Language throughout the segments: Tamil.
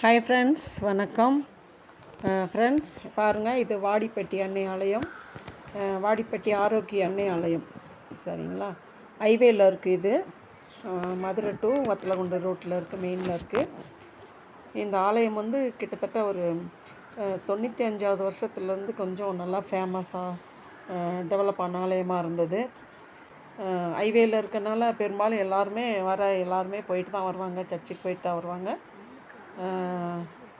ஹாய் ஃப்ரெண்ட்ஸ் வணக்கம். Uh, ஃப்ரெண்ட்ஸ் பாருங்கள் இது வாடிப்பட்டி அன்னை ஆலயம். Uh, வாடிப்பட்டி ஆரோக்கிய அன்னை ஆலயம். சரிங்களா? ஹைவேயில் இருக்குது இது. Uh, மதுரை டு வத்தலகுண்டு ரோட்டில் இருக்குது மெயினில் இருக்குது இந்த ஆலயம் வந்து கிட்டத்தட்ட ஒரு தொண்ணூற்றி அஞ்சாவது வருஷத்துலேருந்து கொஞ்சம் நல்லா ஃபேமஸாக டெவலப் ஆன ஆலயமாக இருந்தது. ஹைவேயில் இருக்கனால பெரும்பாலும் எல்லாருமே வர எல்லாருமே போயிட்டு தான் வருவாங்க சர்ச்சுக்கு போயிட்டு தான் வருவாங்க.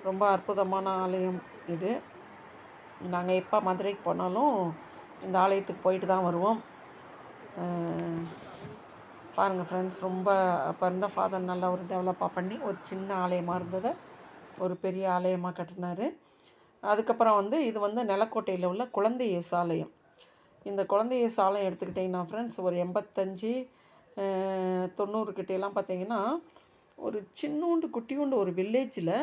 ரொம்ப அற்புதமான ஆலயம் இது. நாங்கள் எப்போ மதுரைக்கு போனாலும் இந்த ஆலயத்துக்கு போயிட்டு தான் வருவோம். பாருங்கள் ஃப்ரெண்ட்ஸ் ரொம்ப அப்போ இருந்த ஃபாதர் நல்லா ஒரு டெவலப்பாக பண்ணி ஒரு சின்ன ஆலயமாக இருந்ததை ஒரு பெரிய ஆலயமாக கட்டினார். அதுக்கப்புறம் வந்து இது வந்து நிலக்கோட்டையில் உள்ள குழந்தை இயேசு ஆலயம். இந்த குழந்தை இயேசு ஆலயம் எடுத்துக்கிட்டிங்கன்னா ஃப்ரெண்ட்ஸ் ஒரு எண்பத்தஞ்சு அஹ், தொண்ணூறு பார்த்தீங்கன்னா ஒரு சின்னூண்டு குட்டியூண்டு ஒரு வில்லேஜில்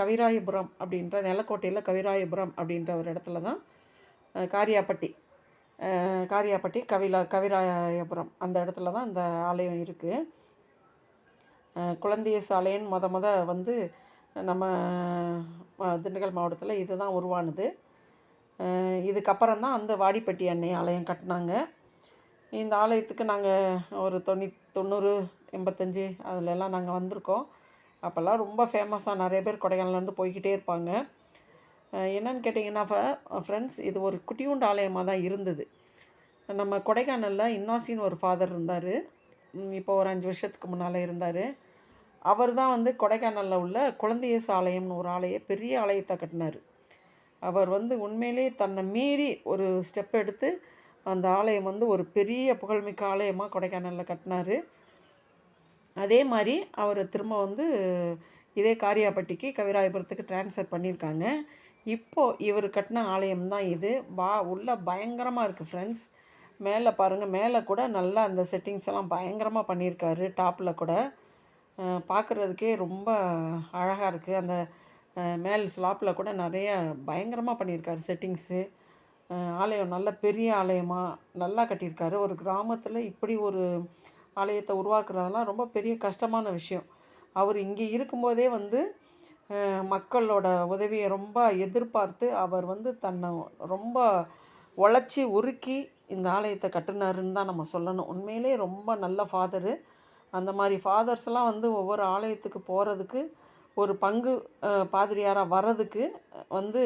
கவிராயபுரம் அப்படின்ற நிலக்கோட்டையில் கவிராயபுரம் அப்படின்ற ஒரு இடத்துல தான் காரியாப்பட்டி காரியாப்பட்டி கவிலா கவிராயபுரம் அந்த இடத்துல தான் இந்த ஆலயம் இருக்குது குழந்தைய சாலைன்னு மொத மொத வந்து நம்ம திண்டுக்கல் மாவட்டத்தில் இதுதான் உருவானது. இதுக்கப்புறம் தான் அந்த வாடிப்பட்டி அன்னை ஆலயம் கட்டினாங்க. இந்த ஆலயத்துக்கு நாங்கள் ஒரு தொண்ணூ தொண்ணூறு எண்பத்தஞ்சு அதிலெல்லாம் நாங்கள் வந்திருக்கோம். அப்போல்லாம் ரொம்ப ஃபேமஸாக நிறைய பேர் கொடைக்கானலேருந்து போய்கிட்டே இருப்பாங்க. என்னென்னு என்னன்னு கேட்டிங்கன்னா ஃப்ரெண்ட்ஸ் இது ஒரு குட்டியூண்டு ஆலயமாக தான் இருந்தது. நம்ம கொடைக்கானலில் இன்னாசின்னு ஒரு ஃபாதர் இருந்தார். இப்போ ஒரு அஞ்சு வருஷத்துக்கு முன்னால் இருந்தார். அவர் தான் வந்து கொடைக்கானலில் உள்ள குழந்தையேசு ஆலயம்னு ஒரு ஆலய பெரிய ஆலயத்தை கட்டினார். அவர் வந்து உண்மையிலே தன்னை மீறி ஒரு ஸ்டெப் எடுத்து அந்த ஆலயம் வந்து ஒரு பெரிய புகழ்மிக்க ஆலயமாக கொடைக்கானலில் கட்டினார். அதே மாதிரி அவர் திரும்ப வந்து இதே காரியாப்பட்டிக்கு கவிராயபுரத்துக்கு ட்ரான்ஸ்ஃபர் பண்ணியிருக்காங்க. இப்போது இவர் கட்டின ஆலயம் தான் இது. வா உள்ள பயங்கரமாக இருக்குது ஃப்ரெண்ட்ஸ் மேலே பாருங்கள் மேலே கூட நல்லா அந்த செட்டிங்ஸ் எல்லாம் பயங்கரமாக பண்ணியிருக்காரு டாப்பில் கூட. பார்க்குறதுக்கே ரொம்ப அழகாக இருக்குது அந்த மேல் ஸ்லாப்பில் கூட நிறைய பயங்கரமாக பண்ணியிருக்காரு செட்டிங்ஸு ஆலயம் நல்ல பெரிய ஆலயமாக நல்லா கட்டியிருக்காரு. ஒரு கிராமத்தில் இப்படி ஒரு ஆலயத்தை உருவாக்குறதெல்லாம் ரொம்ப பெரிய கஷ்டமான விஷயம். அவர் இங்கே இருக்கும்போதே வந்து மக்களோட உதவியை ரொம்ப எதிர்பார்த்து அவர் வந்து தன்னை ரொம்ப உழைச்சி உருக்கி இந்த ஆலயத்தை கட்டினாருன்னு தான் நம்ம சொல்லணும். உண்மையிலே ரொம்ப நல்ல ஃபாதரு. அந்த மாதிரி ஃபாதர்ஸ்லாம் வந்து ஒவ்வொரு ஆலயத்துக்கு போகிறதுக்கு ஒரு பங்கு பாதிரியாராக வர்றதுக்கு வந்து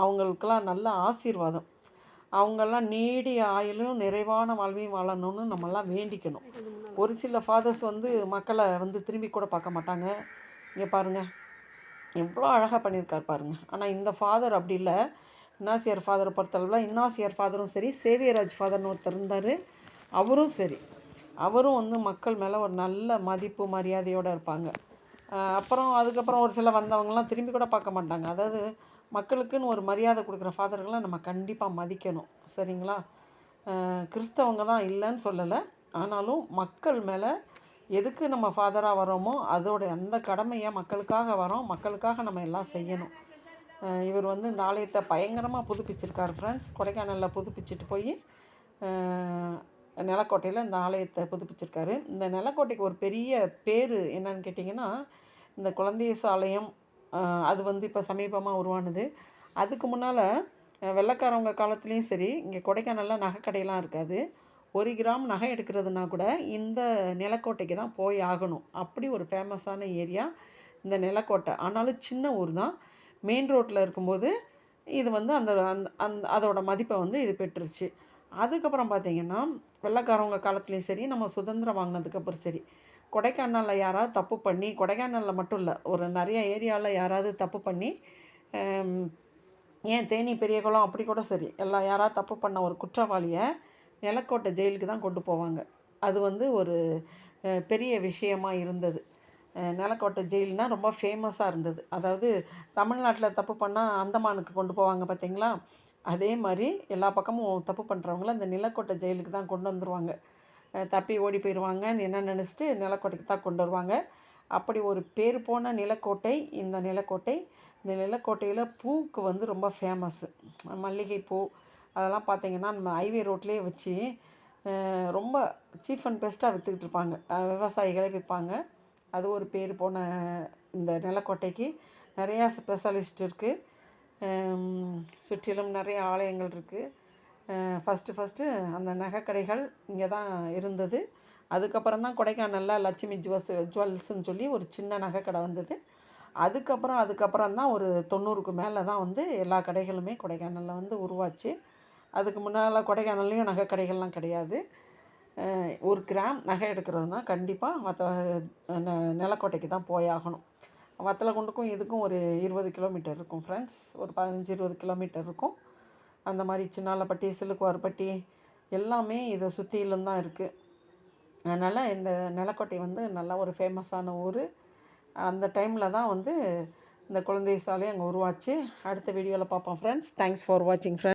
அவங்களுக்கெல்லாம் நல்ல ஆசீர்வாதம். அவங்கெல்லாம் நீடிய ஆயுளும் நிறைவான வாழ்வையும் வாழணும்னு நம்மெல்லாம் வேண்டிக்கணும். ஒரு சில ஃபாதர்ஸ் வந்து மக்களை வந்து திரும்பி கூட பார்க்க மாட்டாங்க. இங்கே பாருங்கள் எவ்வளோ அழகாக பண்ணியிருக்கார் பாருங்கள் ஆனால் இந்த ஃபாதர் அப்படி இல்லை. இன்னாசியார் ஃபாதரை பொறுத்தளவில் இன்னாசியார் ஃபாதரும் சரி சேவியராஜ் ஃபாதர்னு ஒருத்தர் இருந்தார். அவரும் சரி. அவரும் வந்து மக்கள் மேலே ஒரு நல்ல மதிப்பு மரியாதையோடு இருப்பாங்க. அப்புறம் அதுக்கப்புறம் ஒரு சில வந்தவங்கலாம் திரும்பி கூட பார்க்க மாட்டாங்க. அதாவது மக்களுக்குன்னு ஒரு மரியாதை கொடுக்குற ஃபாதர்களை நம்ம கண்டிப்பாக மதிக்கணும். சரிங்களா? கிறிஸ்தவங்க தான் இல்லைன்னு சொல்லலை. ஆனாலும் மக்கள் மேலே எதுக்கு நம்ம ஃபாதராக வரோமோ அதோடைய அந்த கடமையை மக்களுக்காக வரோம் மக்களுக்காக நம்ம எல்லாம் செய்யணும். இவர் வந்து இந்த ஆலயத்தை பயங்கரமாக புதுப்பிச்சிருக்கார் ஃப்ரெண்ட்ஸ் கொடைக்கானலில் புதுப்பிச்சுட்டு போய் நிலக்கோட்டையில் இந்த ஆலயத்தை புதுப்பிச்சிருக்காரு. இந்த நிலக்கோட்டைக்கு ஒரு பெரிய பேர் என்னன்னு கேட்டிங்கன்னா இந்த குழந்தையேசு ஆலயம் அது வந்து இப்போ சமீபமாக உருவானது. அதுக்கு முன்னால் வெள்ளக்காரவங்க காலத்துலேயும் சரி இங்கே கொடைக்கானலில் நகைக்கடையெல்லாம் இருக்காது. ஒரு கிராம் நகை எடுக்கிறதுனா கூட இந்த நிலக்கோட்டைக்கு தான் போய் ஆகணும். அப்படி ஒரு ஃபேமஸான ஏரியா இந்த நிலக்கோட்டை. ஆனாலும் சின்ன ஊர் தான். மெயின் ரோட்டில் இருக்கும்போது இது வந்து அந்த அந்த அந்த அதோட மதிப்பை வந்து இது பெற்றுருச்சு. அதுக்கப்புறம் பார்த்தீங்கன்னா வெள்ளைக்காரவங்க காலத்துலேயும் சரி நம்ம சுதந்திரம் வாங்கினதுக்கப்புறம் சரி கொடைக்கானலில் யாராவது தப்பு பண்ணி கொடைக்கானலில் மட்டும் இல்லை ஒரு நிறைய ஏரியாவில் யாராவது தப்பு பண்ணி ஏன் தேனி பெரியகுளம் அப்படி கூட சரி எல்லாம் யாராவது தப்பு பண்ண ஒரு குற்றவாளியை நிலக்கோட்டை ஜெயிலுக்கு தான் கொண்டு போவாங்க. அது வந்து ஒரு பெரிய விஷயமாக இருந்தது. நிலக்கோட்டை ஜெயில்னால் ரொம்ப ஃபேமஸாக இருந்தது. அதாவது தமிழ்நாட்டில் தப்பு பண்ணால் அந்தமானுக்கு கொண்டு போவாங்க பார்த்தீங்களா அதே மாதிரி எல்லா பக்கமும் தப்பு பண்ணுறவங்கள அந்த நிலக்கோட்டை ஜெயிலுக்கு தான் கொண்டு வந்துருவாங்க. தப்பி ஓடி போயிடுவாங்கன்னு என்ன நினச்சிட்டு நிலக்கோட்டைக்கு தான் கொண்டு வருவாங்க. அப்படி ஒரு பேர் போன நிலக்கோட்டை இந்த நிலக்கோட்டை இந்த நிலக்கோட்டையில் பூக்கு வந்து ரொம்ப ஃபேமஸ்ஸு மல்லிகைப்பூ அதெல்லாம் பார்த்தீங்கன்னா நம்ம ஹைவே ரோட்லேயே வச்சு ரொம்ப சீப் அண்ட் பெஸ்ட்டாக விற்றுக்கிட்டு இருப்பாங்க. விவசாயிகளே விற்பாங்க அது ஒரு பேர் போன இந்த நிலக்கோட்டைக்கு நிறையா ஸ்பெஷலிஸ்ட் இருக்குது சுற்றிலும் நிறைய ஆலயங்கள் இருக்குது ஃபஸ்ட்டு ஃபஸ்ட்டு அந்த நகைக்கடைகள் இங்கே தான் இருந்தது. அதுக்கப்புறம் தான் கொடைக்கானலில் லட்சுமி ஜுவல்ஸ் ஜுவல்ஸ்ன்னு சொல்லி ஒரு சின்ன நகைக்கடை வந்தது. அதுக்கப்புறம் அதுக்கப்புறம் தான் ஒரு தொண்ணூறுக்கு மேலே தான் வந்து எல்லா கடைகளுமே கொடைக்கானலில் வந்து உருவாச்சு. அதுக்கு முன்னால் கொடைக்கானல்லையும் நகை கடைகள்லாம் கிடையாது. ஒரு கிராம் நகை எடுக்கிறதுனா கண்டிப்பாக மற்ற நெ- நிலக்கோட்டைக்கு தான் போயாகணும் வத்தலகுண்டுக்கும் இதுக்கும் ஒரு இருபது கிலோமீட்டர் இருக்கும் ஃப்ரெண்ட்ஸ் ஒரு பதினஞ்சு இருபது கிலோமீட்டர் இருக்கும். அந்த மாதிரி சின்னாலப்பட்டி சிலுக்குவார்பட்டி எல்லாமே இதை சுற்றிலும் தான் இருக்குது அதனால் இந்த நிலக்கோட்டை வந்து நல்லா ஒரு ஃபேமஸான ஊர். அந்த டைமில் தான் வந்து இந்த குழந்தை சாலை அங்கே உருவாச்சு. அடுத்த வீடியோவில் பார்ப்போம் ஃப்ரெண்ட்ஸ் தேங்க்ஸ் ஃபார் வாட்சிங் ஃப்ரெண்ட்ஸ்